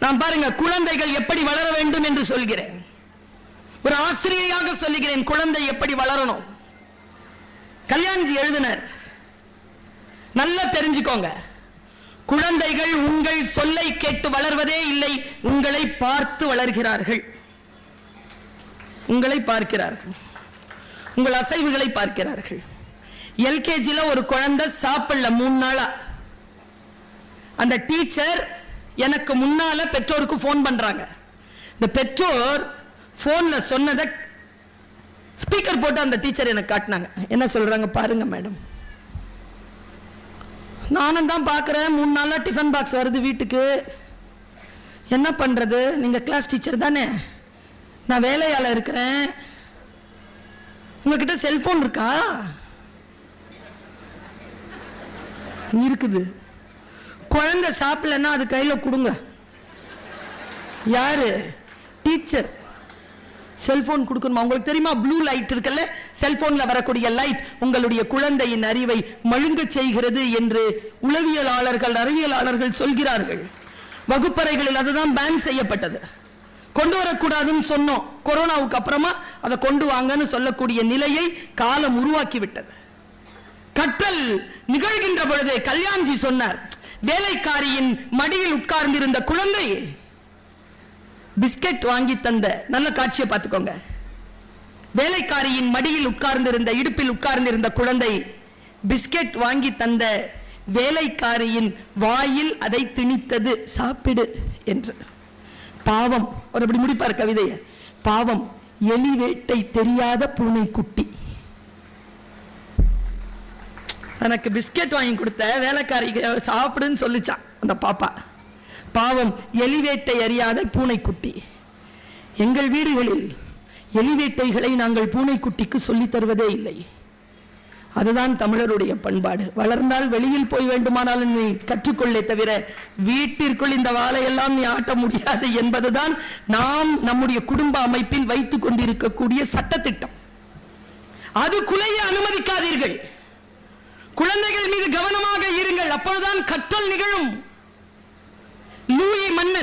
நான் பாருங்க குழந்தைகள் எப்படி வளர வேண்டும் என்று சொல்கிறேன். ஒரு ஆசிரியையாக சொல்லுகிறேன் குழந்தை எப்படி வளரணும். கல்யாண்ஜி எழுதினர் நல்லா தெரிஞ்சுக்கோங்க. குழந்தைகள் உங்கள் சொல்லை கேட்டு வளர்வதே இல்லை உங்களை பார்த்து வளர்கிறார்கள். உங்களை பார்க்கிறார்கள். உங்கள் அசைவுகளை பார்க்கிறார்கள். எல்கேஜில ஒரு குழந்தை சாப்பிடல மூணு நாளா. அந்த டீச்சர் எனக்கு முன்னால பெற்றோருக்கு ஃபோன் பண்றாங்க. இந்த பெற்றோர் ஃபோன்ல சொன்னதை ஸ்பீக்கர் போட்டு அந்த டீச்சர் எனக்கு காட்டினாங்க. என்ன சொல்றாங்க பாருங்க மேடம் நானும் தான் பார்க்குறேன் மூணு நாளாக டிஃபன் பாக்ஸ் வருது வீட்டுக்கு. என்ன பண்ணுறது நீங்கள் கிளாஸ் டீச்சர் தானே. நான் வேலையால் இருக்கிறேன். உங்ககிட்ட செல்ஃபோன் இருக்கா? இருக்குது. குழந்தை சாப்பிடலன்னா அது கையில் கொடுங்க. யாரு? டீச்சர் செல்போன் கொடுக்கணுமா? உங்களுக்கு தெரியுமா? ப்ளூ லைட் இருக்குல்ல? செல்போன்ல வரக்கூடிய லைட் உங்களுடைய குழந்தையின் அறிவை மழுங்கச் செய்கிறது என்று உளவியலாளர்கள் அறிவியலாளர்கள் சொல்கிறார்கள். வகுப்பறைகளில் அதுதான் பேன் செய்யப்பட்டது. கொண்டு வரக்கூடாதுன்னு சொன்னோம். கொரோனாவுக்கு அப்புறமா அதை கொண்டு வாங்கன்னு சொல்லக்கூடிய நிலையை காலம் உருவாக்கி விட்டது கற்றல் நிகழ்கின்ற பொழுது கல்யாண்ஜி சொன்னார். வேலைக்காரியின் மடியில் உட்கார்ந்திருந்த குழந்தை பிஸ்கட் வாங்கி தந்த நல்ல காட்சியை பார்த்துக்கோங்க. வேலைக்காரியின் மடியில் உட்கார்ந்திருந்த இடுப்பில் உட்கார்ந்திருந்த குழந்தை பிஸ்கட் வாங்கி தந்த வேலைக்காரியின் வாயில் அதை திணித்தது சாப்பிடு என்று. பாவம். ஒரு அப்படி முடிப்பார் கவிதையை. பாவம். எலி வேட்டை தெரியாத பூனைக்குட்டி. எனக்கு பிஸ்கெட் வாங்கி கொடுத்த வேலைக்காரிக்கு சாப்பிடுன்னு சொல்லிச்சான். அந்த பாப்பா. பாவம் எலிவேட்டை அறியாத பூனைக்குட்டி. எங்கள் வீடுகளில் எலிவேட்டைகளை நாங்கள் பூனைக்குட்டிக்கு சொல்லித் தருவதே இல்லை. அதுதான் தமிழருடைய பண்பாடு. வளர்ந்தால் வெளியில் போய் வேண்டுமானாலும் நீ கற்றுக்கொள்ளே தவிர வீட்டிற்குள் இந்த வாழையெல்லாம் நீ ஆட்ட முடியாது என்பதுதான் நாம் நம்முடைய குடும்ப அமைப்பில் வைத்துக் கொண்டிருக்கக்கூடிய சட்டத்திட்டம். அது குலைய அனுமதிக்காதீர்கள். குழந்தைகள் மீது கவனமாக இருங்கள். அப்பொழுதுதான் கற்றல் நிகழும். லூயி மன்னன்.